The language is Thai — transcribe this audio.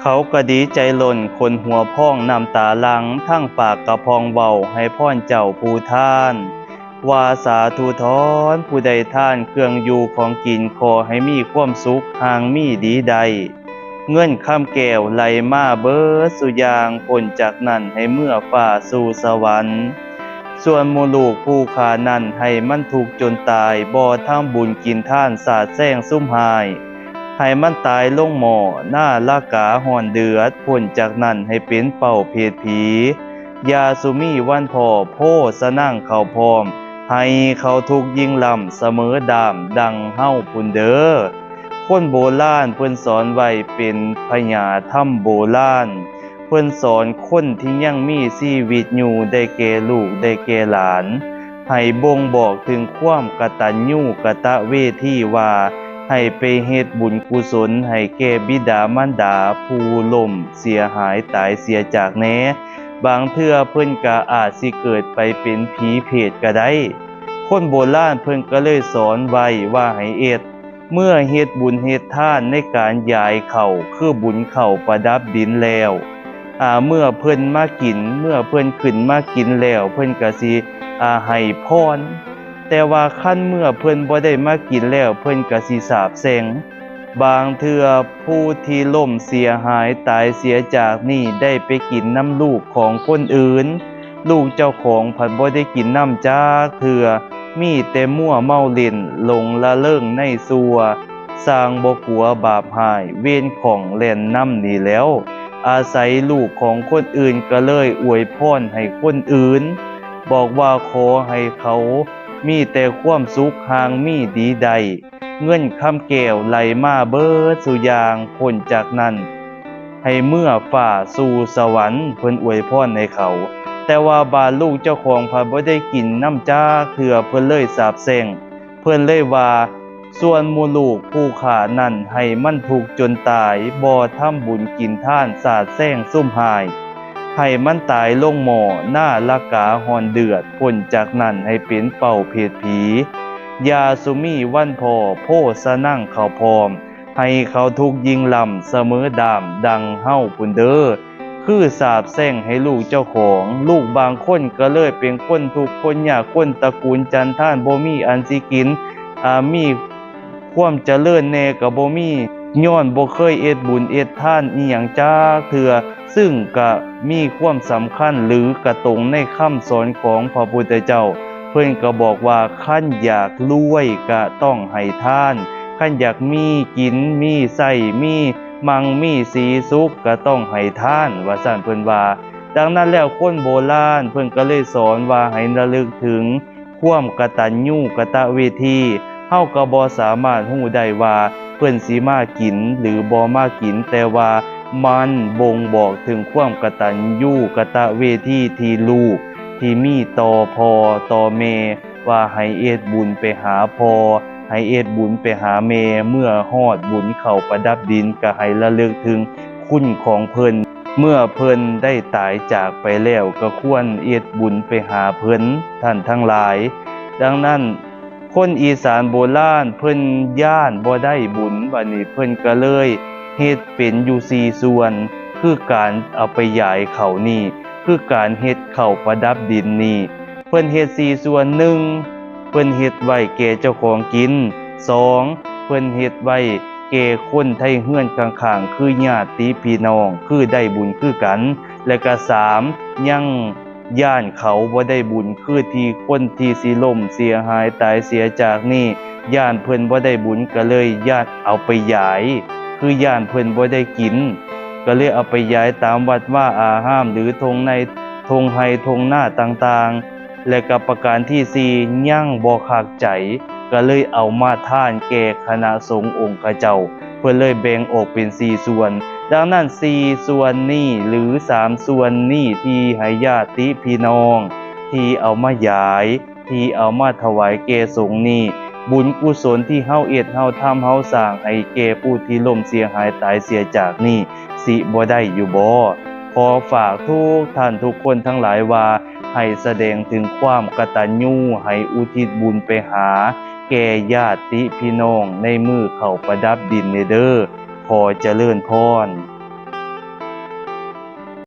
เขาก็ดีใจหล่นคนหัวพ่องนำตาลังทั้งปากกระพองเบาให้พ่อนเจ้าผู้ท่าน วาสาธุทอนผู้ใดท่านเครื่องอยู่ของกินขอให้มีความสุขห่างมีดีใด เงื่อนข้ามแก้วไหลมาเบิดสุยางพ้นจากนั้นให้เมื่อฝ่าสู่สวรรค์ ส่วนหมูลูกผู้ขานั้นให้มันถูกจนตายบ่ทำบุญกินท่านสาดแซงซุ่มหาย ให้มันตายลงหม้อหน้าลากาห่อนเดือดพ้นจากนั้นให้เป็นเป่าเพศผียาสุมีวันพอโพสนั่งเขาพร้อม ให้เขาทุกยิ่งลำเสมอดามดังเฮ้าพุนเดอ้อคนโบราณเพิ่นสอนไว้เป็นพญาถ้ำโบราณเพิ่นสอนคนที่ยังมีชีวิตอยู่ได้แก่ลูกได้แก่หลาน ให้บ่งบอกถึงความกตัญญูกตะเวทีว่า ให้ไปเฮ็ดบุญกุศล ให้แก่บิดามารดาผู้ล่มเสียหายตายเสียจากแหน่บางเทื่อเพิ่นก็อาจสิเกิดไปเป็นผีเพศก็ได้ คนโบราณเพิ่นก็เลยสอนไว้ว่าให้เอ็ด เมื่อเฮ็ดบุญเฮ็ดทานในการย้ายเข่าคือบุญเข่าประดับดินแล้วอ่าเมื่อเพิ่นมากิน เมื่อเพิ่นขึ้นมากินแล้ว เพิ่นก็สิอ่าให้พร แต่ว่าคันเมื่อเพิ่นบ่ได้มากินแล้วเพิ่นก็สิสาบแซงบางเทื่อผู้ที่ล่มเสียหายตายเสียจากนี่ได้ไปกินน้ำลูกของคนอื่น ลูกเจ้าของผัดบ่ได้กินน้ำจากเถื่อมีแต่มั่วเมาเล่นหลงละเลิงในสัวสร้างบกลัวบาปหายเวรของแล่นน้ำนี่แล้ว อาศัยลูกของคนอื่นก็เลยอวยพรให้คนอื่น บอกว่าขอให้เขา มีแต่ความสุขหางมีดีใด เงินคำแก้วไหลมาเบิดสุยางพ้นจากนั้น ให้เมื่อฝ่าสู่สวรรค์เพิ่นอวยพรให้เขา แต่ว่าบาลูกเจ้าของพันบ่ได้กินน้ำจ้าเถื่อเพิ่นเลยสาบแซงเพิ่นเลยว่าส่วนมูลูกผู้ขานั่นให้มันถูกจนตายบ่ทำบุญกินท่านสาดแซงซุ่มหาย ให้มันตายลงหม้อหน้าลากาหอนเดือดพ้นจากนั้นให้เป็นเป่าเพศผียาสุมีวันพอโพสนั่งเขาพร้อม ให้เขาทุกยิงลำเสมอดามดังเฮ้าพุนเดอ้อคือสาบแช่งให้ลูกเจ้าของ ลูกบางคนก็เลยเป็นคนทุกคนอยากคนตระกูลจันท่านโบมีอันสิกินอามีความเจริญแน่ก็บ่มีย้อนบ่เคยเอ็ดบุญเอ็ดท่านอีหยังจ้าเถื่อ ซึ่งก็มีความสำคัญหรือกระตรงในคำสอนของพระพุทธเจ้า เพิ่อนก็บอกว่าขั้นอยากรวยก็ต้องให้ท่าน ขั้นอยากมีกินมีใส่มีมังมีสีสุขก็ต้องให้ท่าน ว่าสั่นเพิ่นว่า ดังนั้นแล้วคนโบราณเพิ่อนก็เลยสอนว่าให้ระลึกถึงความกตัญญูกตเวทีเฮาก็บ่สามารถฮู้ได้ว่าเพิ่อนสิมากินหรือบ่มากินแต่ว่า มันบ่งบอกถึงความกตัญญูกะตะเวทีที่ลูก ที่มีต่อพอต่อแม่ว่าให้เอ็ดบุญไปหาพอให้เอ็ดบุญไปหาแม่เมื่อฮอดบุญเข้าประดับดินก็ให้ระลึกถึงคุณของเพิ่นเมื่อเพิ่นได้ตายจากไปแล้วก็ควรเอ็ดบุญไปหาเพิ่นท่านทั้งหลาย ดังนั้นคนอีสานโบราณเพิ่นย่านบ่ได้บุญบัดนี้เพิ่นก็เลย เฮ็ดเป็นอยู่สี่ส่วน คือการเอาไปยายเขานี่ คือการเฮ็ดเข้าประดับดินนี่เพิ่นเฮ็ดสี่ส่วนหนึ่งเพิ่นเฮ็ดไว้แก่เจ้าของกินสองเพิ่นเฮ็ดไว้แก่คนไทยเฮือนข้างๆคือญาติพี่น้องคือได้บุญคือกัน และก็สามยังย่านเขาบ่ได้บุญคือที่คนที่สิล่มเสียหายตายเสียจากนี่ย่านเพิ่นบ่ได้บุญก็เลยญาติเอาไปยาย คือย่านเพิ่นบ่ได้กิน ก็เลยเอาไปย้ายตามวัดว่าอาห้ามหรือธงในธงไฮธงหน้าต่างๆ และกับประการที่สี่ยั่งบ่คักใจ ก็เลยเอามาท่านแก่คณะสงฆ์องค์เจ้า เพื่อเลยแบ่งออกเป็นสี่ส่วน ดังนั้นสี่ส่วนนี้หรือสามส่วนนี้ที่ให้ญาติพี่น้อง ที่เอามาย้าย ที่เอามาถวายแก่สงฆ์นี้ บุญกุศลที่เฮาเอ็ดเฮาทำเฮาสร้างให้แก่ผู้ที่ล่มเสียหายตายเสียจากนี่สิบ่ได้อยู่บ่ขอฝากทุกท่านทุกคนทั้งหลายว่า ให้แสดงถึงความกตัญญูให้อุทิศบุญไปหา แก่ญาติพี่น้องในมือเขาประดับดินเนเด้อขอเจริญพร